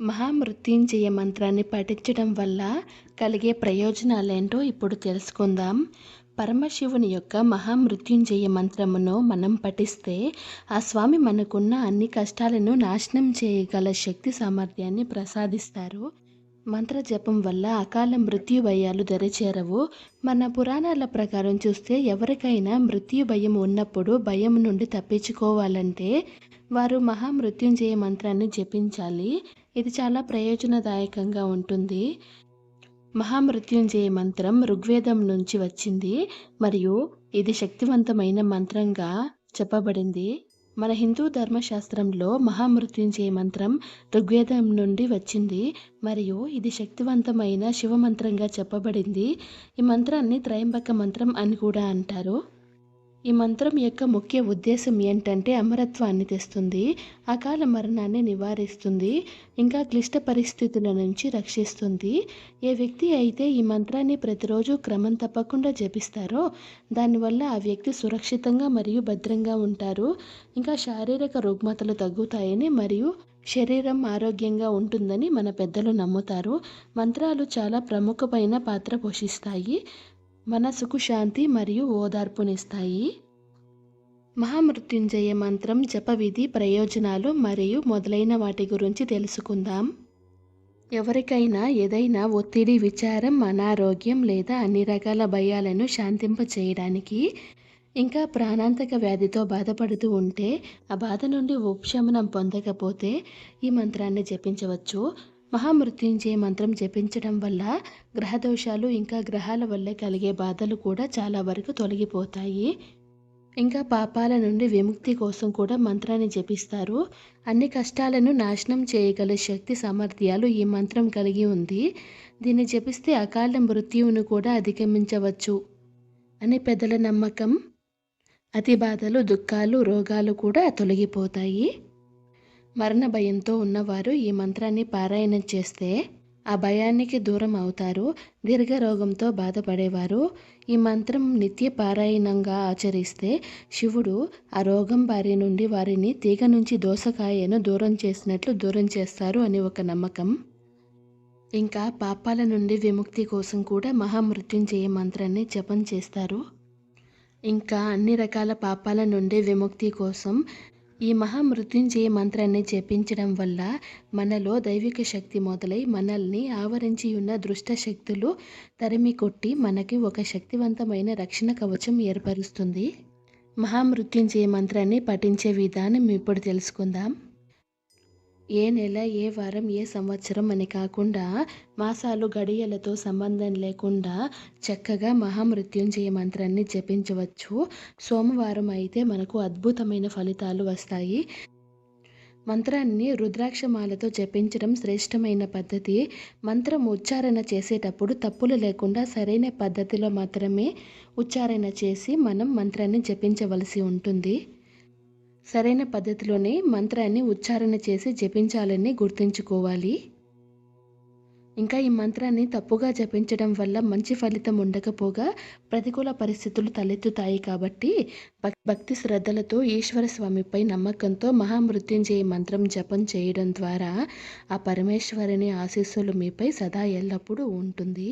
మహామృత్యుంజయ మంత్రాన్ని పఠించడం వల్ల కలిగే ప్రయోజనాలేంటో ఇప్పుడు తెలుసుకుందాం. పరమశివుని యొక్క మహామృత్యుంజయ మంత్రమును మనం పఠిస్తే ఆ స్వామి మనకున్న అన్ని కష్టాలను నాశనం చేయగల శక్తి సామర్థ్యాన్ని ప్రసాదిస్తారు. మంత్ర జపం వల్ల అకాల మృత్యు భయాలు దరిచేరవు. మన పురాణాల ప్రకారం చూస్తే ఎవరికైనా మృత్యు భయం ఉన్నప్పుడు భయం నుండి తప్పించుకోవాలంటే వారు మహామృత్యుంజయ మంత్రాన్ని జపించాలి. ఇది చాలా ప్రయోజనదాయకంగా ఉంటుంది. మహామృత్యుంజయ మంత్రం ఋగ్వేదం నుంచి వచ్చింది మరియు ఇది శక్తివంతమైన మంత్రంగా చెప్పబడింది. మన హిందూ ధర్మశాస్త్రంలో మహామృత్యుంజయ మంత్రం ఋగ్వేదం నుండి వచ్చింది మరియు ఇది శక్తివంతమైన శివ మంత్రంగా చెప్పబడింది. ఈ మంత్రాన్ని త్రయంబక మంత్రం అని కూడా అంటారు. ఈ మంత్రం యొక్క ముఖ్య ఉద్దేశం ఏంటంటే అమరత్వాన్ని తెస్తుంది అకాల మరణాన్ని నివారిస్తుంది ఇంకా క్లిష్ట పరిస్థితుల నుంచి రక్షిస్తుంది. ఏ వ్యక్తి అయితే ఈ మంత్రాన్ని ప్రతిరోజు క్రమం తప్పకుండా జపిస్తారో దానివల్ల ఆ వ్యక్తి సురక్షితంగా మరియు భద్రంగా ఉంటారు. ఇంకా శారీరక రుగ్మతలు తగ్గుతాయని మరియు శరీరం ఆరోగ్యంగా ఉంటుందని మన పెద్దలు నమ్ముతారు. మంత్రాలు చాలా ప్రముఖమైన పాత్ర పోషిస్తాయి. మనసుకు శాంతి మరియు ఓదార్పునిస్తాయి. మహామృత్యుంజయ మంత్రం జపవిధి ప్రయోజనాలు మరియు మొదలైన వాటి గురించి తెలుసుకుందాం. ఎవరికైనా ఏదైనా ఒత్తిడి విచారం అనారోగ్యం లేదా అన్ని రకాల భయాలను శాంతింపచేయడానికి ఇంకా ప్రాణాంతక వ్యాధితో బాధపడుతూ ఉంటే ఆ బాధ నుండి ఉపశమనం పొందకపోతే ఈ మంత్రాన్ని జపించవచ్చు. మహామృత్యుంజయ మంత్రం జపించడం వల్ల గ్రహదోషాలు ఇంకా గ్రహాల వల్లే కలిగే బాధలు కూడా చాలా వరకు తొలగిపోతాయి. ఇంకా పాపాల నుండి విముక్తి కోసం కూడా మంత్రాన్ని జపిస్తారు. అన్ని కష్టాలను నాశనం చేయగల శక్తి సామర్థ్యాలు ఈ మంత్రం కలిగి ఉంది. దీన్ని జపిస్తే అకాల మృత్యువును కూడా అధిగమించవచ్చు. అని పెద్దల నమ్మకం అతి బాధలు దుఃఖాలు రోగాలు కూడా తొలగిపోతాయి. మరణ భయంతో ఉన్నవారు ఈ మంత్రాన్ని పారాయణం చేస్తే ఆ భయానికి దూరం అవుతారు దీర్ఘరోగంతో బాధపడేవారు. ఈ మంత్రం నిత్య పారాయణంగా ఆచరిస్తే శివుడు ఆ రోగం బారి నుండి వారిని తీగ నుంచి దోసకాయను దూరం చేసినట్లు దూరం చేస్తారు అని ఒక నమ్మకం. ఇంకా పాపాల నుండి విముక్తి కోసం కూడా మహామృత్యుంజయ మంత్రాన్ని జపం చేస్తారు. ఇంకా అన్ని రకాల పాపాల నుండి విముక్తి కోసం ఈ మహామృత్యుంజయ మంత్రాన్ని జపించడం వల్ల మనలో దైవిక శక్తి మొదలై మనల్ని ఆవరించి ఉన్న దృష్ట శక్తులు తరిమి కొట్టి మనకి ఒక శక్తివంతమైన రక్షణ కవచం ఏర్పరుస్తుంది. మహామృత్యుంజయ మంత్రాన్ని పఠించే విధానం ఇప్పుడు తెలుసుకుందాం. ఏ నెల ఏ వారం ఏ సంవత్సరం అని కాకుండా మాసాలు గడియలతో సంబంధం లేకుండా చక్కగా మహామృత్యుంజయ మంత్రాన్ని జపించవచ్చు. సోమవారం అయితే మనకు అద్భుతమైన ఫలితాలు వస్తాయి. మంత్రాన్ని రుద్రాక్షమాలతో జపించడం శ్రేష్టమైన పద్ధతి. మంత్రం ఉచ్చారణ చేసేటప్పుడు తప్పులు లేకుండా సరైన పద్ధతిలో మాత్రమే ఉచ్చారణ చేసి మనం మంత్రాన్ని జపించవలసి ఉంటుంది. సరైన పద్ధతిలోనే మంత్రాన్ని ఉచ్చారణ చేసి జపించాలని గుర్తుంచుకోవాలి. ఇంకా ఈ మంత్రాన్ని తప్పుగా జపించడం వల్ల మంచి ఫలితం ఉండకపోగా ప్రతికూల పరిస్థితులు తలెత్తుతాయి కాబట్టి భక్తి శ్రద్ధలతో ఈశ్వర స్వామిపై నమ్మకంతో మహామృత్యుంజయ మంత్రం జపం చేయడం ద్వారా ఆ పరమేశ్వరుని ఆశీస్సులు మీపై సదా ఎల్లప్పుడూ ఉంటుంది.